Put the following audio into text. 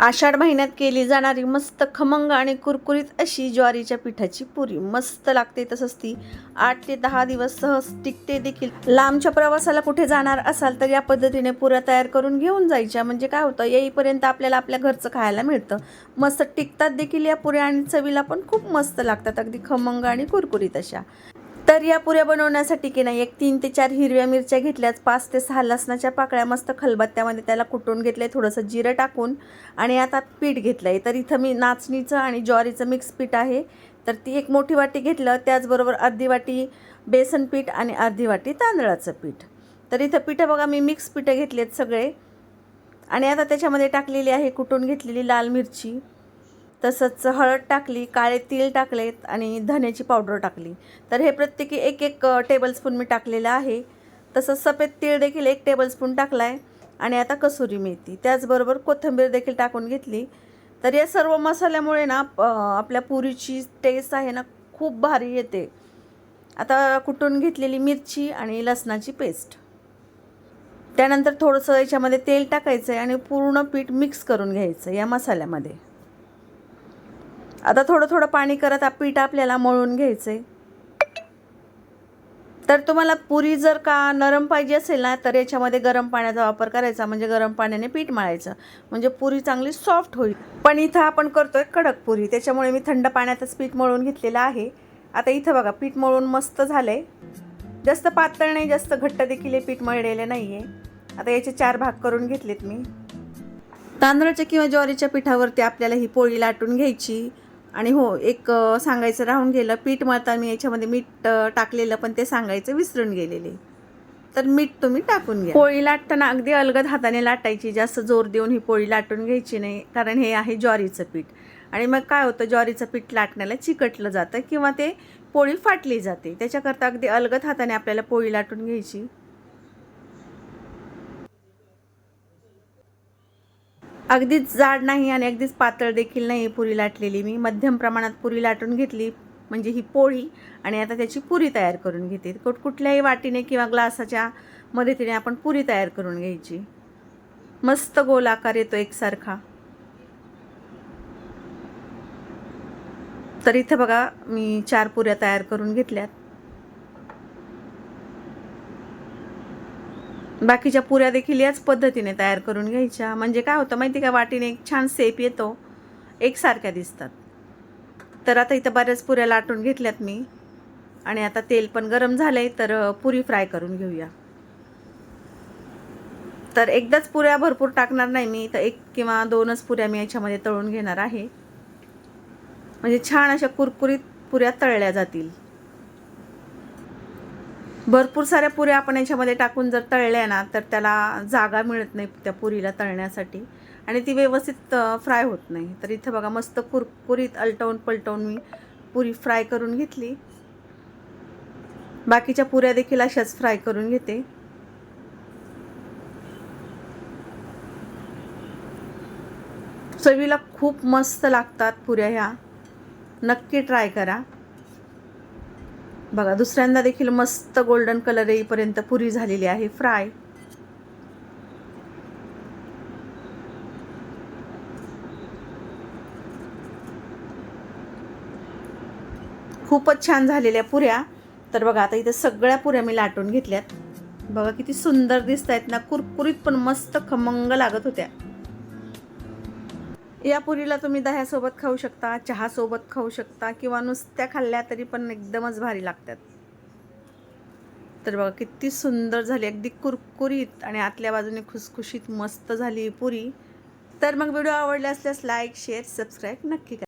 आषाढ महिन्यात केली जाणारी मस्त खमंग आणि कुरकुरीत अशी ज्वारीच्या पिठाची पुरी. मस्त लागते तसंच ती. आठ ते दहा दिवस सहज टिकते देखील. लांबच्या प्रवासाला कुठे जाणार असाल तर या पद्धतीने पुऱ्या तयार करून घेऊन जायच्या. म्हणजे काय होतं येईपर्यंत आपल्याला आपल्या घरचं खायला मिळतं. मस्त टिकतात देखील या पुऱ्या आणि चवीला पण खूप मस्त लागतात. अगदी खमंग आणि कुरकुरीत अशा. तर या पुऱ्या बनवण्यासाठी की नाही एक तीन ते चार हिरव्या मिरच्या घेतल्याच पाच ते सहा लसणाच्या पाकळ्या मस्त खलबत्त्यामध्ये त्याला कुटून घेतले थोडंसं जिरं टाकून आणि आता पीठ घेतलं आहे तर इथं मी नाचणीचं आणि ज्वारीचं मिक्स पीठ आहे. तर ती एक मोठी वाटी घेतलं त्याचबरोबर अर्धी वाटी बेसन पीठ आणि अर्धी वाटी तांदळाचं पीठ. तर इथं पिठं बघा मी मिक्स पिठं घेतलेत सगळे. आणि आता त्याच्यामध्ये टाकलेली आहे कुटून घेतलेली लाल मिरची. तसंच हळद टाकली काळे तीळ टाकलेत आणि धण्याची पावडर टाकली. तर हे प्रत्येकी एक एक टेबलस्पून मी टाकलेलं आहे. तसंच सफेद तीळ देखील एक टेबलस्पून टाकला आहे आणि आता कसुरी मेथी. त्याचबरोबर कोथिंबीर देखील टाकून घेतली. तर या सर्व मसाल्यामुळे ना आपल्या पुरीची टेस्ट आहे ना खूप भारी येते. आता कुटून घेतलेली मिरची आणि लसणाची पेस्ट त्यानंतर थोडंसं याच्यामध्ये तेल टाकायचं आहे आणि पूर्ण पीठ मिक्स करून घ्यायचं या मसाल्यामध्ये. आता थोडं थोडं पाणी करत आ- पीठ आपल्याला मळून घ्यायचं आहे तर तुम्हाला पुरी जर का नरम पाहिजे असेल ना तर याच्यामध्ये गरम पाण्याचा वापर करायचा. म्हणजे गरम पाण्याने पीठ मळायचं. म्हणजे पुरी चांगली सॉफ्ट होईल. पण इथं आपण करतोय कडक पुरी. त्याच्यामुळे मी थंड पाण्यातच पीठ मळून घेतलेलं आहे. आता इथं बघा पीठ मळून मस्त झालं आहे जास्त पातळ नाही जास्त घट्ट देखील हे पीठ मळलेलं नाही आहे आता याचे चार भाग करून घेतलेत मी. तांदळाच्या किंवा ज्वारीच्या पिठावरती आपल्याला ही पोळी लाटून घ्यायची. आणि हो एक सांगायचं राहून गेलं पीठ मळताना मी याच्यामध्ये मीठ टाकलेलं पण ते सांगायचं विसरून गेलेले. तर मीठ तुम्ही टाकून घ्या. पोळी लाटताना अगदी अलगद हाताने लाटायची जास्त जोर देऊन ही पोळी लाटून घ्यायची नाही कारण हे आहे ज्वारीचं पीठ. आणि मग काय होतं ज्वारीचं पीठ लाटण्याला चिकटलं जातं किंवा ते पोळी फाटली जाते. त्याच्याकरता अगदी अलगद हाताने आपल्याला पोळी लाटून घ्यायची. अगदीच जाड नाही आणि अगदीच पातळ देखील नाही पुरी लाटलेली. मी मध्यम प्रमाणात पुरी लाटून घेतली म्हणजे ही पोळी आणि आता त्याची पुरी तयार करून घेते. कुठ कुठल्याही वाटीने किंवा ग्लासाच्या मदतीने आपण पुरी तयार करून घ्यायची. मस्त गोल आकार येतो एकसारखा. तर इथं बघा मी चार पुऱ्या तयार करून घेतल्यात. बाकीच्या पुऱ्या देखील याच पद्धतीने तयार करून घ्यायच्या. म्हणजे काय होतं माहिती का? वाटीने एक छान सेप येतो. एकसारख्या दिसतात. तर आता इथं बऱ्याच पुऱ्या लाटून घेतल्यात मी. आणि आता तेल पण गरम झालं आहे तर पुरी फ्राय करून घेऊया. तर एकदाच पुऱ्या भरपूर टाकणार नाही मी. तर एक किंवा दोनच पुऱ्या मी याच्यामध्ये तळून घेणार आहे. म्हणजे छान अशा कुरकुरीत पुऱ्या तळल्या जातील. भरपूर साऱ्या पुऱ्या आपण याच्यामध्ये टाकून जर तळल्या ना तर त्याला जागा मिळत नाही त्या पुरीला तळण्यासाठी. आणि ती व्यवस्थित फ्राय होत नाही. तर इथं बघा मस्त कुरकुरीत अलटवून पलटवून मी पुरी फ्राय करून घेतली. बाकीच्या पुऱ्या देखील अशाच फ्राय करून घेते. चवीला खूप मस्त लागतात पुऱ्या ह्या. नक्की ट्राय करा. बघा दुसऱ्यांदा देखील मस्त गोल्डन कलर येईपर्यंत पुरी झालेली आहे फ्राय खूपच छान झालेल्या पुऱ्या. तर बघा आता इथं सगळ्या पुऱ्या मी लाटून घेतल्यात. बघा किती सुंदर दिसत आहेत ना कुरकुरीत पण मस्त खमंग लागत होत्या. या पुरीला तुम्ही दह्यासोबत खाऊ शकता चहासोबत खाऊ शकता किंवा नुसत्या खाल्ल्या तरी पण एकदमच भारी लागतात. तर बघा किती सुंदर झाली. अगदी कुरकुरीत आणि आतल्या बाजूने खुसखुशीत मस्त झाली पुरी. तर मग व्हिडिओ आवडला असल्यास लाईक शेअर सबस्क्राईब नक्की करा.